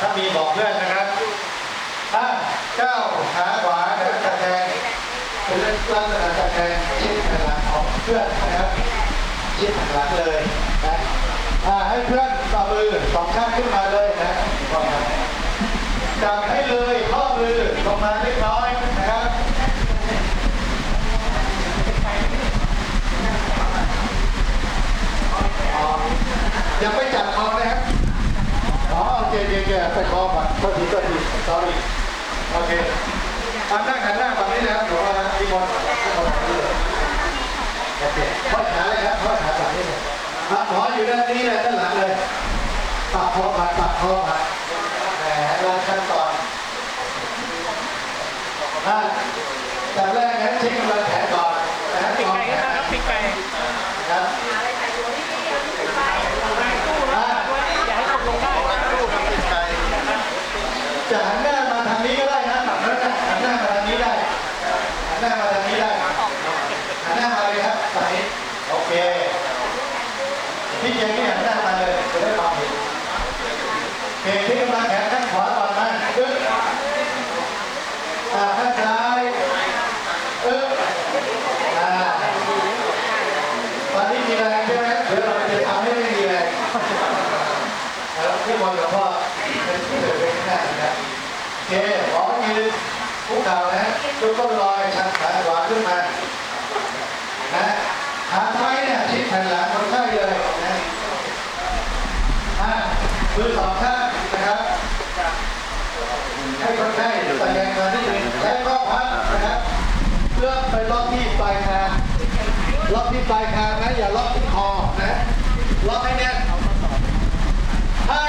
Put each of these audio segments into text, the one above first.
ถ้ามีบอกเพื่อนนะครับห้าเก้าขาขวานะตะแคงเป็นลักษณะตะแคงชิดหลังของเพื่อนนะครับชิดหลังเลยนะอ่าให้เพื่อนต่อมือสองข้างขึ้นมาเลยนะจับให้เลยข้อมือลงมาเล็กน้อยนะครับอยังไม่จับคอนะครับ อ๋อโอ เคโอเคโอเคไปคอก่อนโทษทีโทษที sorry โอเคอันนั่งหันหน้าแบบนี้นะครับผมว่าอีบอลโอเคทอขาเลยครับข้อขาแบบนี้เลยอะหมออยู่ด้านนี้เลยด้านหลังเลยตักคอผัดตักคอผัดแหมลาขั้นตอนอะจากแรกงั้นเช็คกำลังแขนก่อนนะฮะ ปีก ก่อน ไก่ แข ก็ น ได้ครับปีกไก่ ครับ สู้นะอย่าให้ตกลงได้ จะหันหน้ามาทางนี้ก็ได้นะหันหน้าหันหน้ามาทางนี้ได้หันหน้ามาทางนี้ได้หันหน้ามาเลยครับฝั่งนี้โอเคพี่เจนี่หันหน้ามาเลยจะได้ตามเห็นเพลงที่กำลังแข่นข้างขวาก่อนนะปึ๊บอ่าข้างซ้ายปึ๊บอ่าตอนนี้มีแรงใช่ไหมเดี๋ยวเราจะทำให้ไม่มีแรง แล้วพี่บอลกับพ่อเป็นที่เหลือเป็นแค่นะครับโอเค ขอยืนคุกเข่านะยกต้นลอยชันขาขวาขึ้นมานะขาซ้ายเนี่ยชิดแผ่นหลังคนไข้เลยนะอะมือสองข้างนะครับให้คนไข้ตะแคงมาที่หนึ่งแล้วก็พักนะครับเพื่อไปล็อกที่ปลายคางล็อกที่ปลายคางนะอย่าล็อกที่คอนะล็อกให้แน่นให้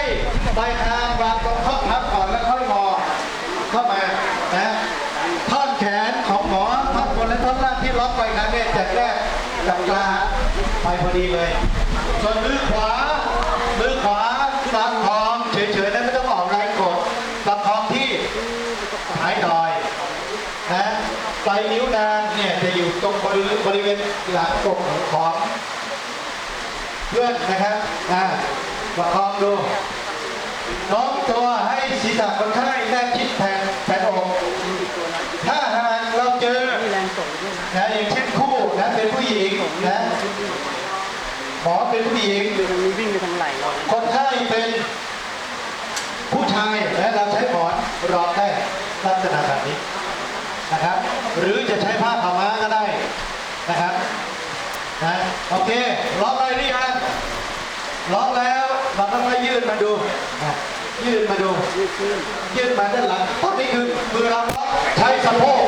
ใบคางวางตรงข้อพับก่อนแล้วค่อยงอเข้ามานะท่อนแขนของหมอท่อนบนและท่อนล่างที่ล็อกใบคางเนี่ยจะแย กกับกลางไปพอดีเลย ส่วนมือขวา มือขวาประคองเฉยๆนะไม่ต้องออกแรงกดประคองที่ท้ายดอยนะปลายนิ้วนางเนี่ยจะอยู่ตรงบริบริเวณหลังกบของเพื่อนนะครับอ่าประคองดูน้มตัวให้ศีรษะคนไข้แนบชิดแผ่นแผ่นอกถ้าหากเราเจอนะอย่างเช่นคู่ เป็นผู้หญิงนะหมอเป็นผู้หญิงดูมันมีวิ่งไปทางไหล่เราคนไข้เป็นผู้ชายและเราใช้หมอนรองได้ลักษณะแบบนี้นะครับ หรือจะใช้ผ้าขาวม้าก็ได้นะครับนะโอเคล็อกได้หรือยังล็อกแล้วเราก็ค่อยยืดมาดูนะยืดมาดูยืดมาด้านหลังตอนนี้คือมือเราล็อกใช้สะโพก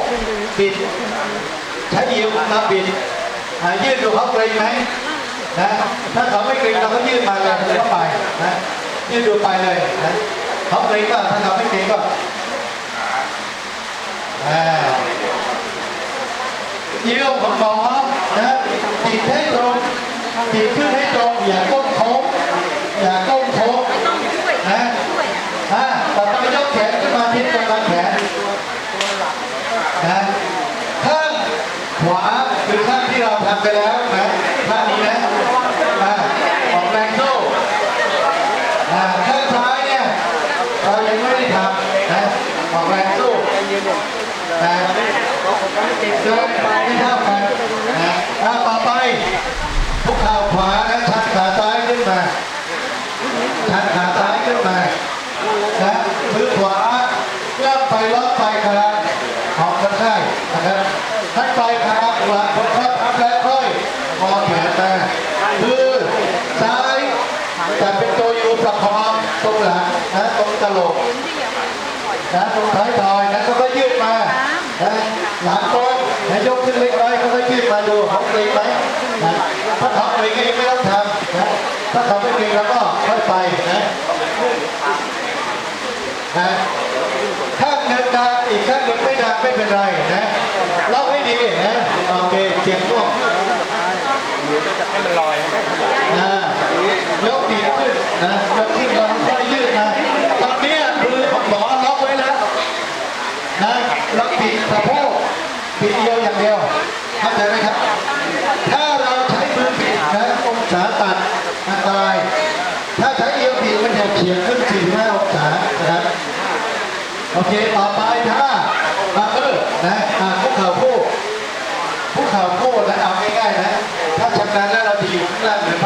บิดใช้เอวมาบิดอ่า ยืดดูเขาเกรงไหมนะถ้าเขาไม่เกรงเราก็ยืดมาเลยแล้วก็ไปนะยืดดูไปเลยนะเขาเกรงก็ถ้าเขาไม่เกรงก็อ่าเยี่ยวของหมอนะติดให้ตรงติดขึ้นให้ตรงอย่าก้มโค้งอย่าก้มโค้งนะอ่าต่อไปยกแขนขึ้นมาทิศกำลังแขน นะข้างขวาคือข้างที่เราทำไปแล้วนะท่านี้นะอ่าออกแรงสู้อ่าข้างซ้ายเนี่ยเรายังไม่ได้ทำนะออกแรงสู้ นะเดินไม่เท่ากับนะอ่าต่อไปทุกข่าวขวานะชันขาซ้ายขึ้นมาชันขาซ้ายขึ้นมา นะมือขวาเริ่มไปล็อกไปคางของคนไข้นะครับให้ไปคางหลังคนไข้พับและค่อยมองแขนมามือซ้ายจะเป็นตัวยูประคองตรงหลังนะตรงกระโหลกนะตรงท้ายทอยนะก็ก็ยืดมานะ หลังตรงนะยกขึ้นเล็กน้อยก็ก็ยืดมาดูเขาเกรงไหมนะถ้าเขาเกรงก็ยังไม่ต้องทำนะถ้าเขาไม่เกรงเราก็ค่อยไปนะนะข้าเงหนึ่งดังอีกข้างหนึ่งไม่ดังไม่เป็นไรนะล็อกให้ดีนะโอเคเจ็บพวกให้มันลอยนะยกดีขึ้นนะ ปิดเดียวอย่างเดียวเข้าใจไหมครับ ถ้าเราใช้มือปิดนะองศาตัดอันตราย ถ้าใช้เอียงผิดมันจะเฉียงขึ้นสี่ห้าองศานะครับ โอเค ต่อไปถ้าบังเออร์นะอ่าพวกเขาพูดผู้เขาพูดนะเอาง่ายๆนะ ถ้าชำนาญแล้วเราจะอยู่ข้างล่างเหมือน